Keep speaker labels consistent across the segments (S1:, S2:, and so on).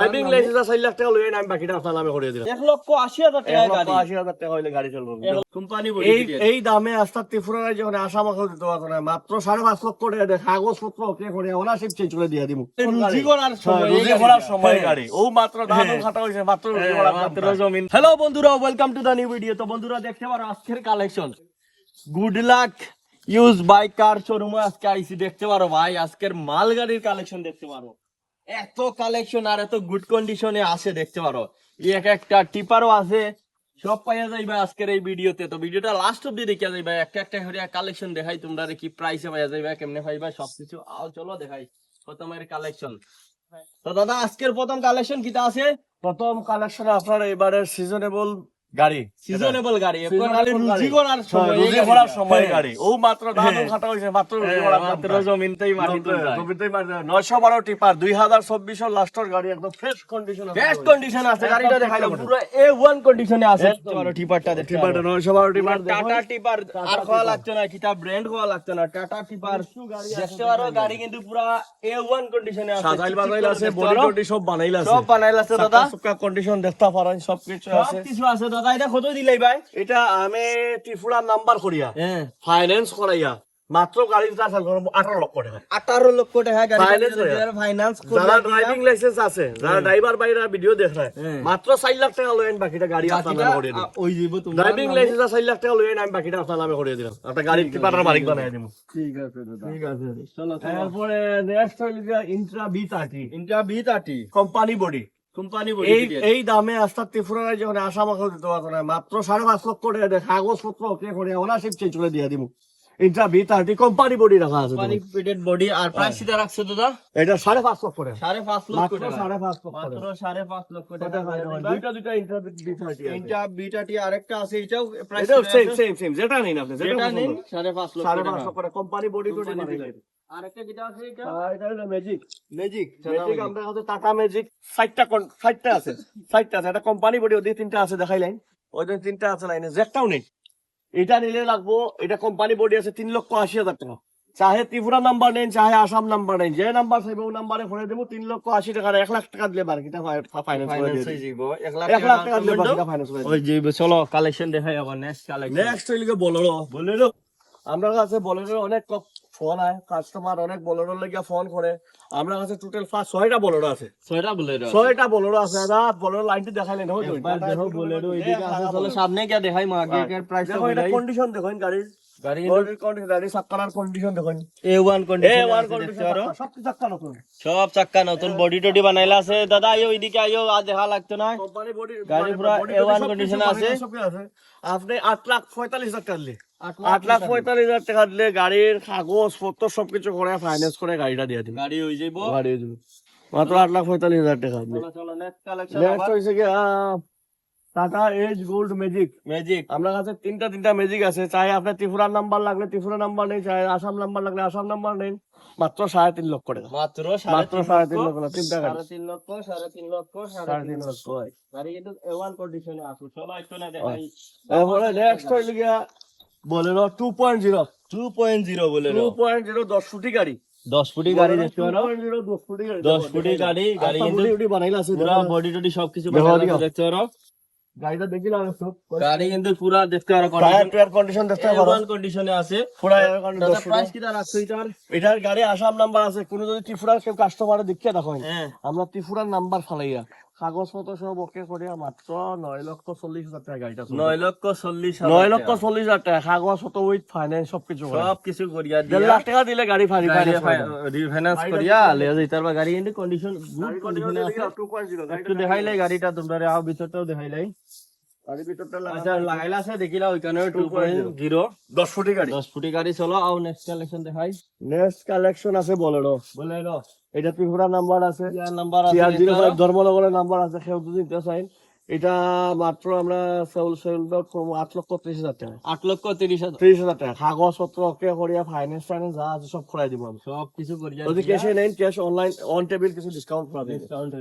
S1: Driving licence আর চার লাখ টাকা লই আমি বাকিটা আপনার নামে করে দিলাম।
S2: এক লক্ষ আশি হাজার টাকা
S1: এক লক্ষ
S2: গাড়ি।
S1: আশি হাজার টাকা হইলে গাড়ি চলবো।
S2: কোম্পানি
S1: এই এই দামে আস্তা ত্রিপুরা রাজ্যে ওখানে আসাম দিতে পারতো না মাত্র সাড়ে পাঁচ লক্ষ টাকা দিয়ে কাগজপত্র ওকে করে ওনারশিপ চেঞ্জ করে দিয়ে
S2: রুজি করার সময় এই
S1: রুজি করার সময়
S2: হ্যাঁ।
S1: গাড়ি। ও মাত্র দাম খাটা হয়েছে মাত্র রুজি করার মাত্র জমিন।
S2: হ্যালো বন্ধুরা welcome to the new video তো বন্ধুরা দেখতে পারো আজকের collection good luck used bike car শোরুমে আজকে আইসি দেখতে পারো ভাই আজকের মাল গাড়ির কালেকশন দেখতে পারো। এত কালেকশন আর এত গুড কন্ডিশনে আছে দেখতে পারো। এক একটা টিপারও আছে সব পাইয়া যাইবা আজকের এই ভিডিওতে। তো ভিডিওটা লাস্ট অব্দি দেখিয়া যাইবা একটা একটা করে কালেকশন দেখাই তোমরা কি প্রাইসে পাইয়া যাইবা কেমনে পাইবা সবকিছু। আও চলো দেখাই প্রথমের কালেকশন তো দাদা আজকের প্রথম কালেকশন কিটা আছে?
S1: প্রথম কালেকশন আপনার এবারের সিজনেবল গাড়ি
S2: সিজনেবল গাড়ি এরপর
S1: Seasonable
S2: খালি রুজি করার সময়
S1: রুজি করার সময়। গাড়ি। ও মাত্র দাম। খাটা হয়েছে মাত্র রুজি করার
S2: মাত্র
S1: মাত্র
S2: জমিনতেই মাটি তুলতে।
S1: নয়শো বারো টিপার দুই হাজার চব্বিশ গাড়ি একদম ফ্রেশ কন্ডিশন
S2: বেস্ট কন্ডিশন আছে গাড়িটা
S1: ঠিক
S2: পুরো এ কন্ডিশনে আছে।
S1: একদম।
S2: টিপারটা দেখতে
S1: টিপার।
S2: পারো।
S1: টিপার
S2: টাটা টিপার আর খাওয়া লাগছে না কিতা ব্র্যান্ড খাওয়া লাগছে না। টাটা টিপার দেখতে পারো গাড়ি কিন্তু পুরো এ ওয়ান কন্ডিশনে আছে।
S1: সাজাইল বাজাইল আছে বডি। টডি সব বানাইল আছে
S2: সব বানাইল আছে দাদা।
S1: কন্ডিশন দেখতে পারেন সব কিছু
S2: সব
S1: আছে।
S2: কিছু আছে দাদা। এটা কত দিলাই ভাই?
S1: এটা আমি ত্রিপুরার নাম্বার করিয়া। ফাইন্যান্স করাইয়া। মাত্র গাড়ির কাজ আঠারো লক্ষ টাকা।
S2: আঠারো লক্ষ টাকা গাড়ি ফাইন্যান্স
S1: যারা ড্রাইভিং লাইসেন্স আছে যারা ড্রাইভার বাইরা ভিডিও দেখায়
S2: হ্যাঁ।
S1: মাত্র চার লাখ টাকা লইন বাকিটা গাড়ি আপনার নামে করে
S2: ওই যাব তুমি
S1: ড্রাইভিং লাইসেন্স আর চার লাখ টাকা লইন আমি বাকিটা আপনার নামে করে দিলাম। একটা গাড়ির টিপারের মালিক বানাই দিব।
S2: ঠিক আছে দাদা।
S1: ঠিক আছে।
S2: চলো
S1: তারপরে নেক্সট হইল Intra B thirty
S2: India B thirty
S1: company body এই দামে আস্তা ত্রিপুরা রাজ্যে ওখানে আসাম দিতে পারতো না মাত্র সাড়ে পাঁচ লক্ষ টাকা দিয়ে কাগজপত্র ওকে করে ওরা ওনারশিপ চেঞ্জ করে দিয়ে দিব। Intra B thirty company body রাখা আছে
S2: পেটেড বডি আর প্রাইস সিটা রাখছে দাদা?
S1: এটা সাড়ে পাঁচ লক্ষ টাকা।
S2: সাড়ে পাঁচ লক্ষ টাকা।
S1: সাড়ে পাঁচ লক্ষ
S2: মাত্র সাড়ে পাঁচ লক্ষ টাকা।
S1: এটা হয় দুইটা দুইটা Intra B thirty
S2: India B thirty আরেকটা আছে এটাও প্রাইস
S1: সেম সেম সেম যেটা নেই আপনি যেটা
S2: যেটা সাড়ে পাঁচ লক্ষ
S1: সাড়ে পাঁচ লক্ষ কোম্পানি বডি
S2: body। আরেকটা যেটা আছে এটা?
S1: এটা হলো ম্যাজিক
S2: ম্যাজিক
S1: ম্যাজিক আমাদের কাছে টাটা ম্যাজিক ষাটটা কোন- ষাটটা আছে। ষাটটা আছে। এটা কোম্পানি বডি ওদের তিনটা আছে দেখাই লাইন ওদের তিনটা আছে লাইনে জেটটাও নেই এটা নিলে লাগবো। এটা কোম্পানি বডি আছে তিন লক্ষ আশি হাজার টাকা। চাহে ত্রিপুরা নাম্বার নেন চাহে আসাম নাম্বার নেন। যে নাম্বার চাইবে নাম্বারে ফোনে দেবো। তিন লক্ষ আশি টাকা এক লাখ টাকা দিলে বাকি ফাইন্যান্স করে দিয়ে
S2: এক লাখ
S1: টাকা দিলে
S2: দিলে
S1: ফাইন্যান্স করে
S2: ওই যে চলো কালেকশন দেখাই আবার নেক্সট কালেকশন
S1: নেক্সট হইলে বলেরো বলেরো আমরা কাছে বলেরো অনেক ফোন আয় কাস্টমার অনেক বলেরো লেগে ফোন করে। আমরা কাছে টোটাল পাঁচ ছয়টা বলেরো আছে।
S2: ছয়টা বলে
S1: ছয়টা বলেরো আছে দাদা বলেরো লাইনটি দেখাইলেন হয়?
S2: দেখো বলেরো এদিকে আছে চলো সামনে গিয়ে দেখাই মা আগে এর প্রাইস
S1: দেখো এটা কন্ডিশন দেখুন গাড়ির। Condition condition
S2: A one
S1: A
S2: condition
S1: one condition সব চাক্কা নতুন
S2: বডি টডি বানাইলা আছে। দাদা আইও ওইদিকে আইও আর দেখা লাগতো না। গাড়ি পুরা A1 condition আছে।
S1: আছে। আপনি আট লাখ পঁয়তাল্লিশ হাজার টাকা দিলে আট লাখ পঁয়তাল্লিশ হাজার টাকা দিলে গাড়ির কাগজ পত্র সবকিছু করে ফাইন্যান্স করে গাড়িটা দিয়ে দিন
S2: গাড়ি হয়ে যাইব।
S1: গাড়ি দিয়ে দিন মাত্র আট লাখ পঁয়তাল্লিশ হাজার টাকা দিলে
S2: নেক্সট
S1: হয়েছে কি Tata Ace Gold Magic
S2: Magic
S1: আপনার কাছে তিনটা তিনটা ম্যাজিক আছে। চাই আপনার ত্রিপুরার নাম্বার লাগলে ত্রিপুরা নাম্বার নেই চাই আসাম নাম্বার লাগলে আসাম নাম্বার নেই। মাত্র সাড়ে তিন লক্ষ টাকা।
S2: মাত্র
S1: মাত্র সাড়ে তিন লক্ষ। তিনটা গাড়ি।
S2: সাড়ে তিন লক্ষ সাড়ে তিন লক্ষ
S1: সাড়ে তিন লক্ষ।
S2: গাড়ি কিন্তু এ ওয়ান কন্ডিশনে আছে। চলো একটু না দেখাই।
S1: তারপরে নেক্সট হইল গিয়া Bolero two point zero
S2: two point zero বলে
S1: টু পয়েন্ট জিরো দশ ফুটি গাড়ি।
S2: দশ ফুটি গাড়ি দেখতে পারো।
S1: দশ ফুটি গাড়ি।
S2: গাড়ি গাড়ি কিন্তু
S1: আছে
S2: পুরা বডি টডি সবকিছু। আছে, দেখতে পারো।
S1: গাড়িটা দেখিলাম
S2: গাড়ি কিন্তু পুরা দেখতে পারো
S1: টায়ার টায়ার কন্ডিশন দেখতে পারো।
S2: কন্ডিশনে আছে।
S1: পুরা এর কন্ডিশন
S2: প্রাইস কি তার রাখছো এটার?
S1: এটার গাড়ি আসাম নাম্বার আছে। কোনো যদি ত্রিপুরা কেউ কাস্টমারে দেখিয়ে দেখো
S2: হ্যাঁ।
S1: আমরা ত্রিপুরার নাম্বার ফালাইয়া। কাগজপত্র সব ওকে মাত্র নয় লক্ষ চল্লিশ হাজার টাকা গাড়িটা।
S2: নয় লক্ষ চল্লিশ
S1: নয় লক্ষ চল্লিশ হাজার টাকা। কাগজপত্র উইথ ফাইন্যান্স সবকিছু করে।
S2: সব কিছু করিয়া
S1: দেড় লাখ টাকা দিলে গাড়ি ফারি
S2: রিফাইন্যান্স করিয়া লেয়া যাইতার বা গাড়ি কিন্তু কন্ডিশন গুড কন্ডিশনে আছে। একটু দেখাইলাই গাড়িটা তোমরা আও ভিতরটাও দেখাইলাই লাগাইলা আছে দেখিলা ওইখানে জিরো
S1: দশ ফুটি গাড়ি।
S2: দশ ফুটি গাড়ি চলো আও নেক্সট কালেকশন দেখাই।
S1: নেক্সট কালেকশন আছে বলেরো
S2: বলে
S1: এটা ত্রিপুরা নাম্বার আছে।
S2: নাম্বার আছে
S1: ধর্মনগরের নাম্বার আছে সেও যদি চাই। এটা মাত্র আমরা সেল করব আট লক্ষ ত্রিশ হাজার টাকা।
S2: আট লক্ষ তিরিশ হাজার।
S1: ত্রিশ হাজার টাকা। কাগজপত্র ওকে করিয়া ফাইন্যান্স ফাইন্যান্স যা আছে সব করাই দিব আমি
S2: সব কিছু করিয়া
S1: যদি ক্যাশে নেন ক্যাশ অনলাইন অন টেবিল কিছু ডিসকাউন্ট করা দেবে
S2: ডিসকাউন্ট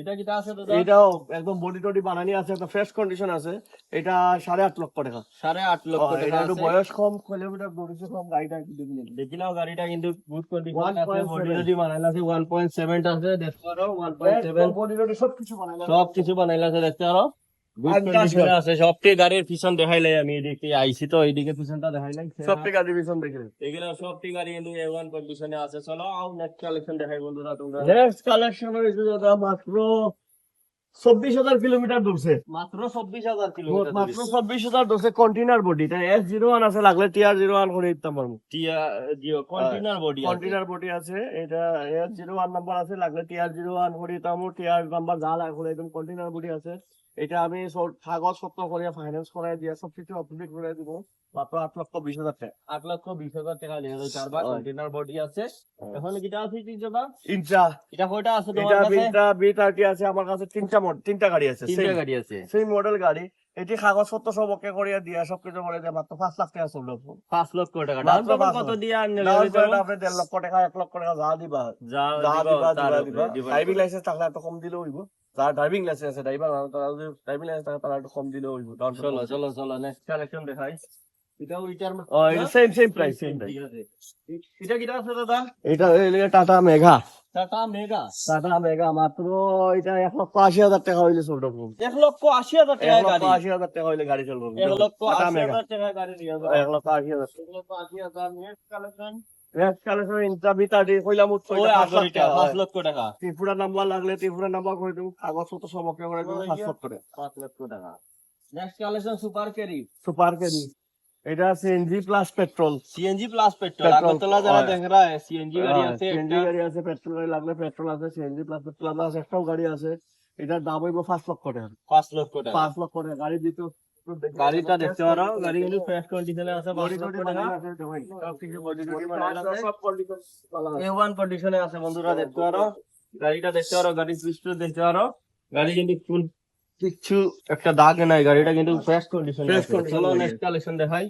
S2: এটা কিটা আছে
S1: এটাও একদম বডি টডি বানানি আছে একটা ফ্রেশ কন্ডিশন আছে। এটা সাড়ে আট লক্ষ টাকা।
S2: সাড়ে আট লক্ষ টাকা
S1: এটা একটু বয়স কম কিলোমিটার দৌড়েছে কম গাড়িটা একটু দেখি
S2: নাও গাড়িটা কিন্তু গুড কন্ডিশন
S1: 1.7
S2: আছে বডি যদি বানাইলা আছে 1.7 আছে পারো 1.7
S1: বডি টডি সব কিছু বানানো
S2: সব কিছু বানাইলা আছে। দেখতে পারো গুড কন্ডিশনে। আছে সবটি গাড়ির পিছন দেখাইলে আমি এদিকে আইছি তো এইদিকে পিছনটা দেখাইলাই
S1: সব থেকে পিছন দেখে
S2: এগুলো সবটি গাড়ি কিন্তু এ কন্ডিশনে আছে। চলো আও নেক্সট কালেকশন দেখাই বন্ধুরা তোমরা।
S1: নেক্সট কালেকশন হয়েছে দাদা মাত্র চব্বিশ হাজার কিলোমিটার দূরছে
S2: মাত্র চব্বিশ হাজার কিলোমিটার
S1: মাত্র চব্বিশ হাজার দূরছে কন্টেনার বডি এটা এস জিরো ওয়ান আছে লাগলে টিআর জিরো ওয়ান করে দিতাম পারব
S2: কন্টেনার বডি
S1: কন্টেনার বডি আছে। এটা এস জিরো ওয়ান নাম্বার আছে লাগলে টিআর জিরো ওয়ান করে দিতাম টিআর নাম্বার যা লাগে করে একদম কন্টেনার বডি আছে। এটা আমি কাগজ পত্র করে ফাইন্যান্স করাই দিয়ে সব কিছু আপডেট করে দিব। মাত্র আট লক্ষ বিশ হাজার টাকা।
S2: আট লক্ষ বিশ হাজার টাকা নিয়ে যাবে। চারবার কন্টেনার বডি আছে। এখন কিটা আছে তিনশোটা
S1: ইন্ট্রা
S2: এটা কয়টা আছে তোমার
S1: এটা
S2: কাছে?
S1: বিটা বি থার্টি আছে আমার কাছে তিনটা মড তিনটা গাড়ি আছে
S2: তিনটা গাড়ি আছে।
S1: সেই মডেল গাড়ি। এটি কাগজপত্র সব ওকে করিয়া দিয়া সব কিছু করে দেয় মাত্র পাঁচ লাখ টাকা চলবে।
S2: পাঁচ লক্ষ টাকা। কত
S1: লাখ।
S2: দিয়ে
S1: আপনি দেড় লক্ষ টাকা এক লক্ষ টাকা যা দিবা।
S2: যা
S1: দিবা দিবা ড্রাইভিং লাইসেন্স থাকলে একটু কম দিলেও হইব। যার ড্রাইভিং লাইসেন্স আছে ড্রাইভার তারা যদি ড্রাইভিং লাইসেন্স থাকে তারা একটু কম দিলেও হইব
S2: চলো চলো চলো নেক্সট কালেকশন দেখাই।
S1: এটা হইলে Tata Mega
S2: Tata Mega.
S1: Tata Mega মাত্র এটা এক লক্ষ আশি হাজার টাকা হইলে চলবে
S2: এক লক্ষ আশি হাজার
S1: এক
S2: টাকা
S1: লক্ষ
S2: গাড়ি।
S1: আশি হাজার টাকা হইলে গাড়ি চলবে
S2: এক লক্ষ আশি হাজার টাকা গাড়ি
S1: এক লক্ষ আশি হাজার
S2: এক লক্ষ আশি হাজার next collection
S1: next collection Intra B thirty কইলাম উৎস
S2: ওই আগরিটা পাঁচ লক্ষ টাকা।
S1: ত্রিপুরা নাম্বার লাগলে ত্রিপুরা নাম্বার করে দেবো? কাগজ পত্র সব ওকে করে দেবো পাঁচ লক্ষ করে।
S2: পাঁচ লক্ষ টাকা। Next collection super carry
S1: super carry এটা CNG plus petrol
S2: CNG plus petrol Agartala যারা দেখ রা সিএনজি গাড়ি আছে
S1: সিএনজি
S2: একটা।
S1: গাড়ি আছে পেট্রোল লাগলে পেট্রোল আছে সিএনজি প্লাস পেট্রোল আছে একটাও গাড়ি আছে। এটার দাম হইব পাঁচ লক্ষ টাকা।
S2: পাঁচ লক্ষ টাকা।
S1: পাঁচ লক্ষ টাকা। গাড়ি দিতে
S2: গাড়িটা দেখতে পারো গাড়ি কিন্তু ফ্রেশ কন্ডিশনে আছে টাকা।
S1: সব কিছু
S2: এ ওয়ান কন্ডিশনে আছে? বন্ধুরা দেখতে পারো। গাড়িটা দেখতে পারো গাড়ির পিছটা দেখতে পারো। গাড়ি কিন্তু ফুল কিচ্ছু একটা দাগ নাই গাড়িটা কিন্তু ফ্রেশ কন্ডিশনে
S1: Fresh
S2: আছে। চলো নেক্সট কালেকশন দেখাই।